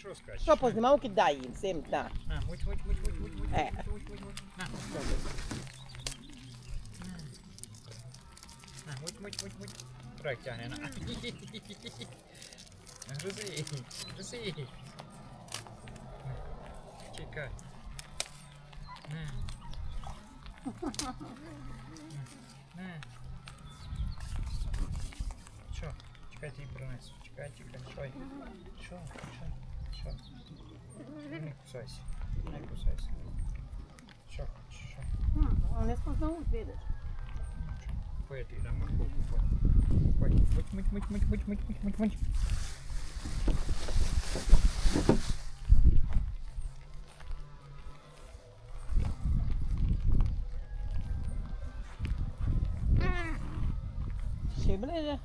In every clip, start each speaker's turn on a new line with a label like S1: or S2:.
S1: що скажеш? Що познімав,
S2: кидай їм, всім, так.
S1: На, муть, муть, муть, муть, муть, муть, Е. муть, муть, муть, муть. На, на, муть, муть, муть, муть. Трек тягне, на. Гризи, гризи. Чекай. На. На. Що? Чекай, ти принесу. Чекай, чекай, що? Що? Що? Все. Не кусайся. Не кусайся. Що хочеш?
S2: Вони ну, спознають, видиш.
S1: Поїти, дам морковку. Поїти. Мить, мить, мить, мить, мить, мить, мить, мить.
S2: Ще ближе.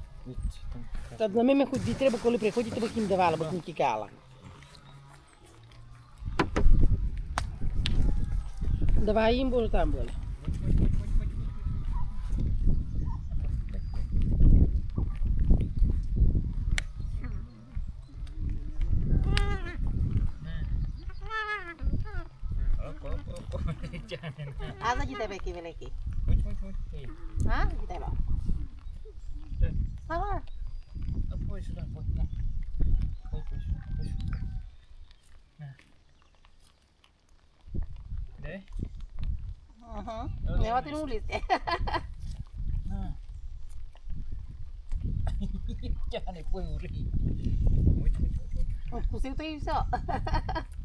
S1: Та на
S2: мене хоч треба, коли приходять, бо їм давала, бо їм тікала. Давай їм буду там буде. Asa kita beki beleki.
S1: Wait, wait, wait. né?
S2: Aham. Uhum. Ela tem um lixo.
S1: Já nem foi um rio. Muito, muito, muito. muito.
S2: Consigo tem isso, ó.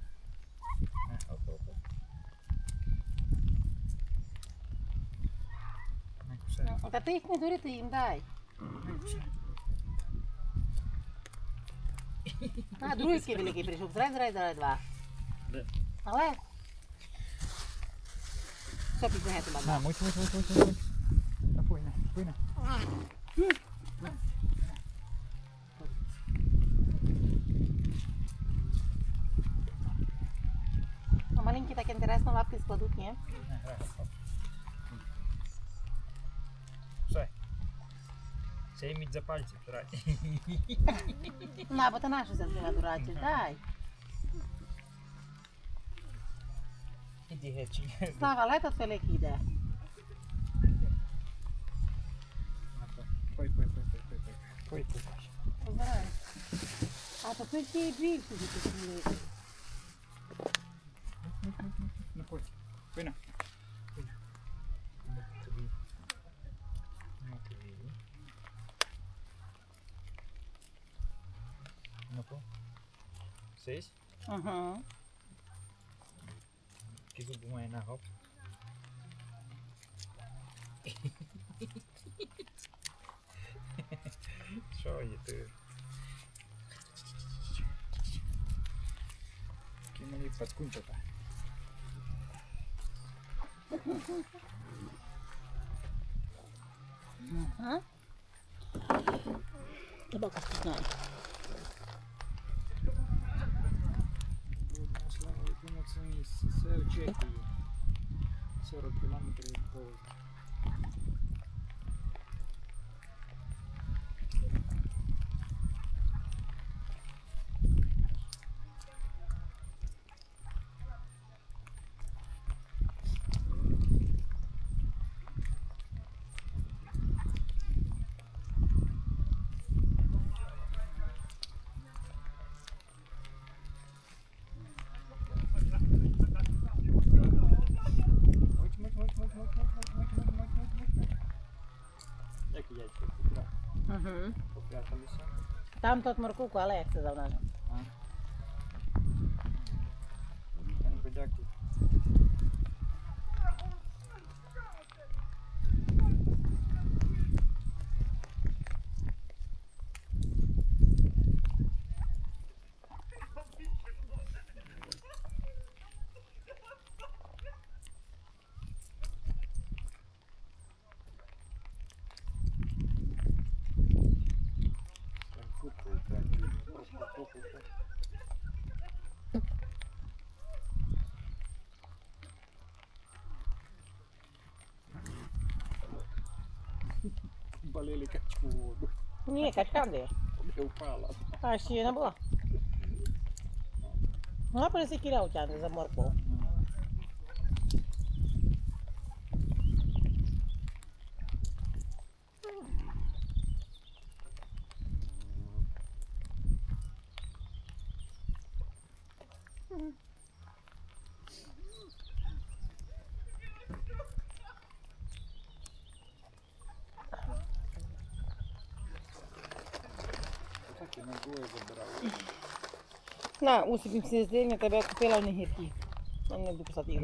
S2: Até tem comedura tem, me dai.
S1: Ah, drugi, ki veliki
S2: prišel, zdaj, zdaj, zdaj, dva. Ale? Só que desenha tomar. Não,
S1: muito, muito, muito, muito, muito. Já foi, né? Foi, né?
S2: Маленький так інтересно, лапки складуть, ні?
S1: Все. Це мідь за пальці, дураті.
S2: На, бо ти нашу зараз дураті, дай.
S1: de retinha.
S2: Sagaleta selekida.
S1: Poi, poi, poi, poi, poi, poi. Poi, poi, poi.
S2: आता फिर ती ड्रील तुझी तिकडे
S1: नको होय ना नको सेस
S2: हां
S1: Siguro bumayan na ako. Show you too. Kimani patkuncha pa.
S2: Huh? Tabak kaskas na.
S1: 40 км від поїзда.
S2: Угу.
S1: попряталися?
S2: Там тут морковку, але як це завна.
S1: А? Я не подякую. Balele catcudo.
S2: Nii, catcadê.
S1: Meu fala.
S2: Așa e, na boa. Nu apare să que ce-a zămăr cu. На усі всі здійні, тебе купила в них гіркі. Не буду писати їх.